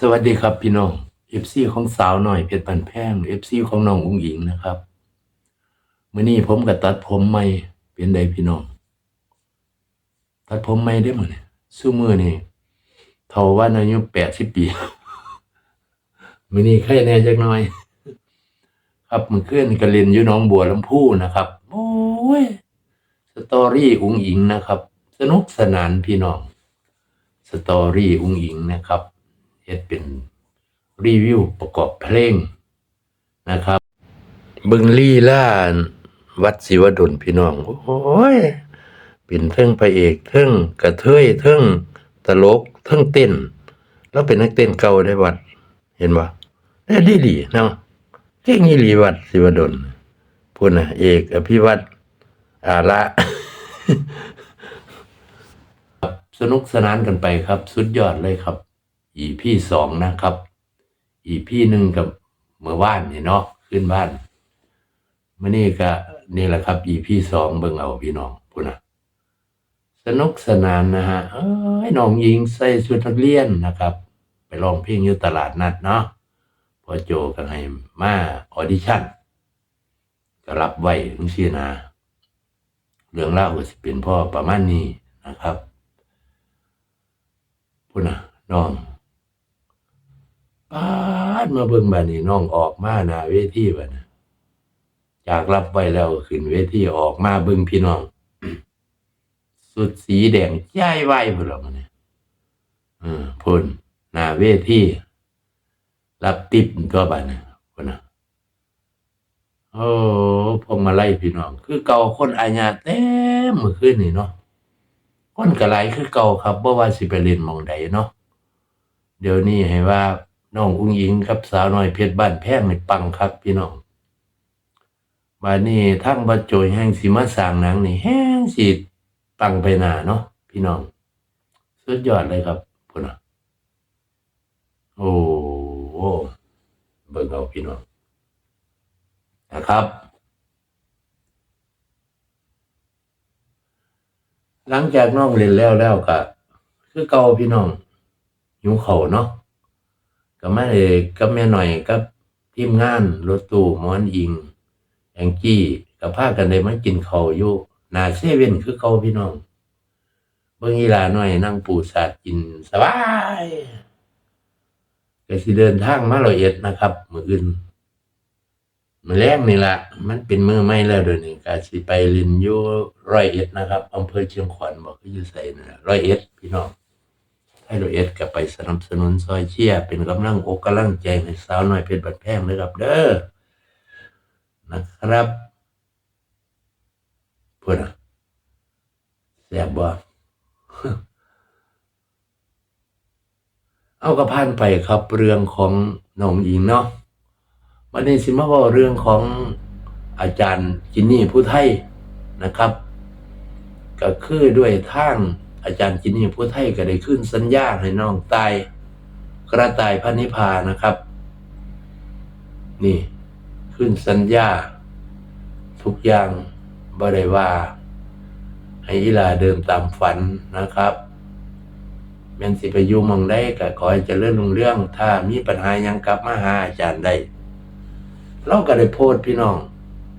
สวัสดีครับพี่น้องเอฟซีของสาวหน่อยเพชรปันแพงเอฟซีของน้องอุ้งอิงนะครับเมื่อนี้ผมกับตัดผมใหม่เป็นใดพี่น้อง ตัดผมใหม่ได้หมดเนี่ยสู้มือนี่เท่าว่าอายุแปดสิบปีเมื่อนี้ใครแน่จักหน่อย ครับมันเคลื่อนกระเรียนอยู่น้องบัวลำพูนะครับโอ้ยสตอรี่อุ้งอิงนะครับ สนุกสนานพี่น้อง สตอรี่อุ้งอิงนะครับ เฮ็ดเป็นรีวิวประกอบเพลงนะครับ บึงลี่ล่าวัดศิวดลพี่น้อง โอ้ย เป็นเทิงพระเอกเทิงกระเทยเทิงตลกเทิงเต้น แล้วเป็นนักเต้นเก่าได้วัด เห็นบ่เอ้ดีดีเนาะเก่งอีหลีวัดศิวดลพูดนะเอกอภิวัตอาละ สนุกสนานกันไปครับ สุดยอดเลยครับ อีพี่สองนะครับ อีพี่หนึ่งกับเมื่อว่านนี่เนาะขึ้นบ้านมื่อนี้ก็นี่แหละครับอีพี่สองเบิ่งเอาพี่น้องพูดนะสนุกสนานนะฮะเอ้ยน้องหญิงใส่ชุดนักเรียนนะครับ ไปร้องเพลงอยู่ตลาดนัดเนาะพอโจก็ให้มาออดิชั่นก็รับไว้ทั้งซี่นะเรื่องเล่าวก็สิเป็นพ่อประมาณนี้นะครับพุ่นน่ะน้อง ปาดมาเบิ่งบัดนี้น้องออกมาหน้าเวทีบัดนะจากรับไว้แล้วขึ้นเวทีออกมาเบิ่งพี่น้อง สุดสีแดงย้ายไว้พุ่นละมันเนี่ยเออพุ่นหน้าเวทีรับติบตัวบัดนะพุ่นนะโอ้พงมาไล่พี่น้อง คือเก่าคนอาญาเต็มมื้อคืนนี่เนาะคนก็หลายคือเก่าครับบ่ว่าสิไปเล่นมองใดเนาะเดี๋ยวนี้ให้ว่า น้องอุ้งอิงกับสาวน้อยเพชรบ้านแพงในปังคักพี่น้องบัดนี้ทางบัดโจยแห่งสิมาสางหนังนี่แห้งสิปังไปหนาเนาะพี่น้อง สุดยอดเลยครับพุ่นน่ะโอ้โหเบิ่งเอาพี่น้องนะครับ หลังจากน้องเล่นแล้วแล้วก็คือเก่าพี่น้องหิวเขาเนาะ ก็มาเอกกับแม่หน่อยกับทีมงานรถตู้หมอนอิงแองจี้กับพากันได้มากินเขาวอยู่นาเซเว่นคือเก่าพี่น้องเบิ่งอีลาหน่อยนั่งปูสาดกินสบายก็สิเดินทางมาร้อยเอ็ดนะครับ มื้ออื่นมือแรกนี่ละมันเป็นมือใหม่แล้วเดี๋ยวนี้ก็สิไปลินอยู่ร้อยเอ็ดนะครับอำเภอเชียงขวัญบ่คืออยู่ไสนั่นน่ะร้อยเอ็ดพี่น้อง ให้รอยเอ็ดก็ไปสนับสนุนซอยเชียเป็นกำลังอกกำลังใจให้สาวน้อยเพชรบัดแพงเด้อครับเด้อนะครับเพุ่นน่ะแซ่บบ่เอากระพานไปครับเรื่องของน้องหญิงเนาะวันนี้สิมาว่าเรื่องของอาจารย์จินนี่ผู้ไทยนะครับ ก็คือด้วยทาง อาจารย์จินนี่ผู้ไทยก็ได้ขึ้นสัญญาให้น้องตายกระต่ายพันนิพานะครับ นี่ขึ้นสัญญา ทุกอย่างบ่ได้ว่าให้อีลาเดิมตามฝันนะครับแม่นสิไปอยู่มองได้ก็ขอให้เจริญรุ่งเรื่อง ถ้ามีปัญหายังกลับมาหาอาจารย์ได้เราก็ได้โพสพี่น้อง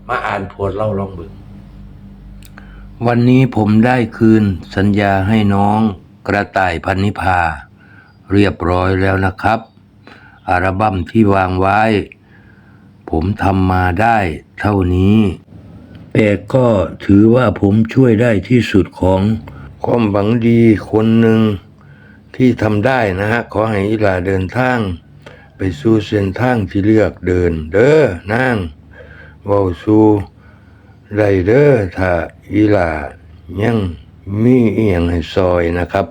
มาอ่านโพสเล่าลองบิ่ง วันนี้ผมได้คืนสัญญาให้น้องกระต่ายพันนิพา เรียบร้อยแล้วนะครับ อัลบั้มที่วางไว้ ผมทำมาได้เท่านี้แต่ก็ถือว่าผมช่วยได้ที่สุดของความหวังดีคนหนึ่งที่ทำได้นะฮะ ขอให้อิลาเดินทาง ไปสู่เส้นทางที่เลือกเดิน เด้อนางเว้าสู่ ได้เด้อถ้าอิหลายังมีเอียงให้ซอยนะครับ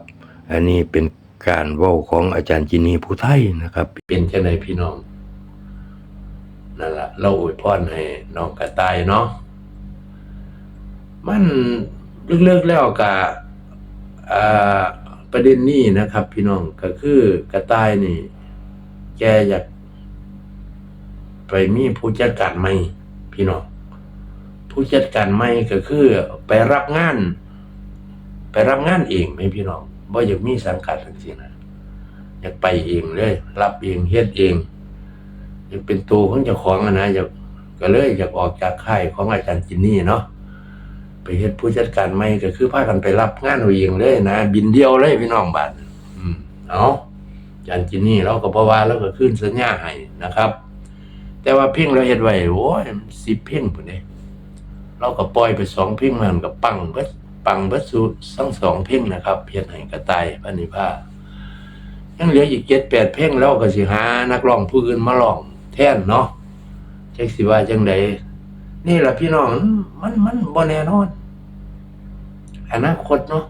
อันนี้เป็นการเว้าของอาจารย์จินีผู้ไทยนะครับ เป็นจังไดพี่น้องนั่นละเราอวยพรให้น้องกระต่ายเนาะมันเลิกๆแล้วกะอ่าประเด็นนี้นะครับ พี่น้องก็คือกระต่ายนี่ แกอยาก ไปมีผู้จัดการใหมพี่น้อง ผู้จัดการใหม่ก็คือ ไปรับงาน ไปรับงานเองไหมพี่น้องบ่อยากมีสังกัดทั้งสิ้นนะอยากไปเองเลย รับเองเฮ็ดเองอยากเป็นตัวของเจ้าของอะนะอยากก็เลยอยากออกจากค่ายของอาจารย์จินนี่เนาะไปเฮ็ดผู้จัดการใหม่ก็คือพากันไปรับงานเอาเองเลยนะบินเดียวเลยพี่น้องบ้านอืมเอาอาจารย์จินนี่เราก็บ่ว่าแล้วก็ขึ้นสัญญาให้นะครับ แต่ว่าเพ่งเราเฮ็ดไว้โอ้ยสิเพ่งพุ่นเด้ เราก็ปล่อยไปสองเพ่งมันก็ปังเบิดปังเบิดสู่ทั้งสองเพ่งนะครับเฮ็ดให้กระต่ายพันนิพายังเหลืออีกเจ็ดแปดเพลงแล้วก็สิหานักร้องผู้อื่นมาร้อง แทนเนาะจักสิว่าจังไดนี่แหละพี่น้องมันมันบ่แน่นอนอนาคตเนาะ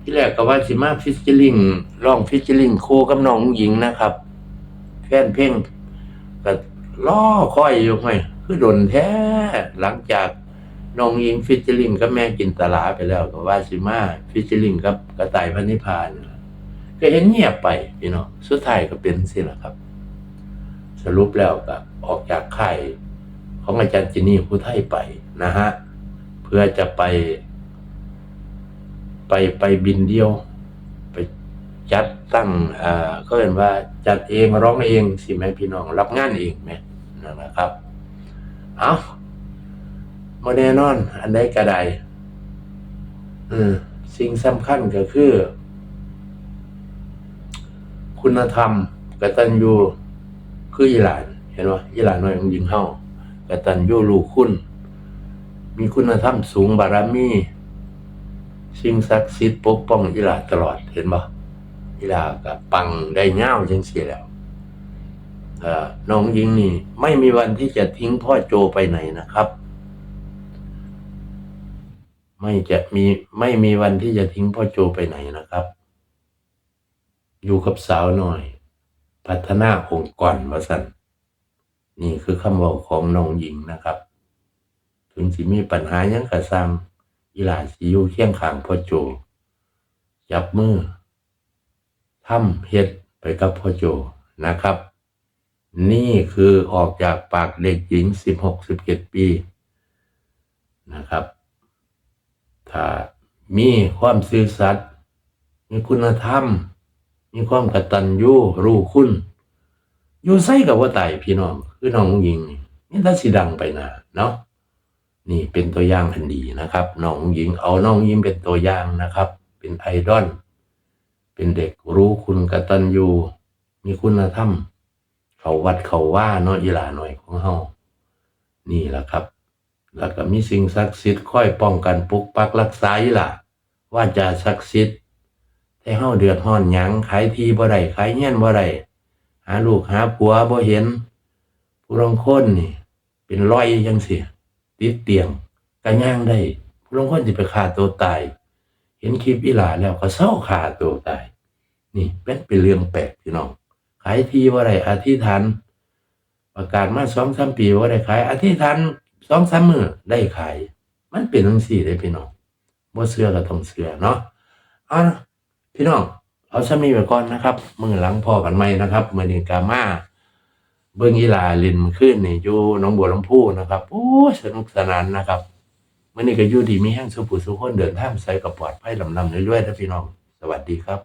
ที่แรกก็ว่าสิมาฟิชเชอริงร้องฟิชเชอริงโคกับน้องหญิงนะครับ แฟนเพลงก็รอคอยอยู่ไง คือดนแท้หลังจากน้องหญิงฟิชเชอริงกับแม่กินตลาไปแล้วก็ว่าสิมาฟิชเชอริงกับกระต่ายพันนิพานก็เห็นเงียบไปพี่น้องสุดท้ายก็เป็นสิละครับ สรุปแล้วก็ออกจากค่ายของอาจารย์จินี่ผู้ไทยไปนะฮะเพื่อจะไป ไปไปบินเดียว ไปจัดตั้งอ่าก็เห็นว่าจัดเองร้องเองสิแม่พี่น้องรับงานเองไหมนะครับ เอาโมแน่นอน อันใดก็ไดอืมสิ่งสำคัญก็คือ คุณธรรมกตัญญูคืออีหลาน เห็นว่าอีหลานน้อยของหญิงเฮากตัญญูลูกคุณ มีคุณธรรมสูงบารมี สิ่งศักดิ์สิทธิ์ปกป้องอีหลาตลอดเห็นบ่อีหลาก็ปังได้เง่าจังซี่แล้ว น้องหญิงนี่ ไม่มีวันที่จะทิ้งพ่อโจไปไหนนะครับ ไม่จะมีไม่มีวันที่จะทิ้งพ่อโจไปไหนนะครับ อยู่กับสาวหน่อย พัฒนาองค์กรวาสันนี่คือคำบอกของน้องหญิงนะครับ ถึงสิมีปัญหายังกระซังอีหลาสิอยู่เคียงข้างพ่อโจจับมือทำเฮ็ดไปกับพ่อโจนะครับ นี่คือออกจากปากเด็กหญิงสิบหกสิบเจ็ดปีนะครับ ถ้ามีความซื่อสัตย์มีคุณธรรม มีความกตัญญูรู้คุณอยู่ใส่กับว่าตายพี่น้อง คือน้องหญิงนี่นี่ถ้าสิดังไปนะเนาะนี่เป็นตัวอย่างอันดีนะครับน้องหญิงเอาน้องหญิงเป็นตัวอย่างนะครับ เป็นไอดอลเป็นเด็กรู้คุณกตัญญูมีคุณธรรม เขาวัดเขาว่าเนาะอีหลาหน่อยของเฮานี่แหละครับ แล้วก็มีสิ่งศักดิ์สิทธิ์คอยป้องกันปกปักรักษาอีหล่ะว่าจะศักดิ์สิทธิ์ให้เฮาเดือดร้อนหยังขายทีบ่ได้ขายเงี้ยนบ่ได้หาลูกหาผัวบ่เห็น ผู้ลางคนนี่ เป็นร้อยจังซี่ติดเตียงก็ย่างได้ ผู้ลางคนสิไปฆ่าตัวตายเห็นคลิปอีหลาแล้วก็เศร้าฆ่าตัวตาย นี่เป็นเป็นเรื่องแปลกพี่น้อง ขายที่บ่ได้อธิษฐาน ประกาศมาสองสามปีว่าได้ขาย อธิษฐานสองสามมือได้ขาย มันเป็นทั้งสี่ได้พี่น้องบ่เสื้อก็ต้องเสื้อเนาะเอานะพี่น้องเอาซ้ำนี้ไปก่อนนะครับมือหลังพ่อกันไหมนะครับมือนี้กามาเบิ่งอีลาลินขึ้นนี่อยู่น้องบัวลำพูนะครับโอ้สนุกสนานนะครับมื้อนี้ก็อยู่ดีมีแห้งสุขุสุขคนเดินทางใส่กับปลอดภัยลำลำเรื่อยๆนะพี่น้อง สวัสดีครับ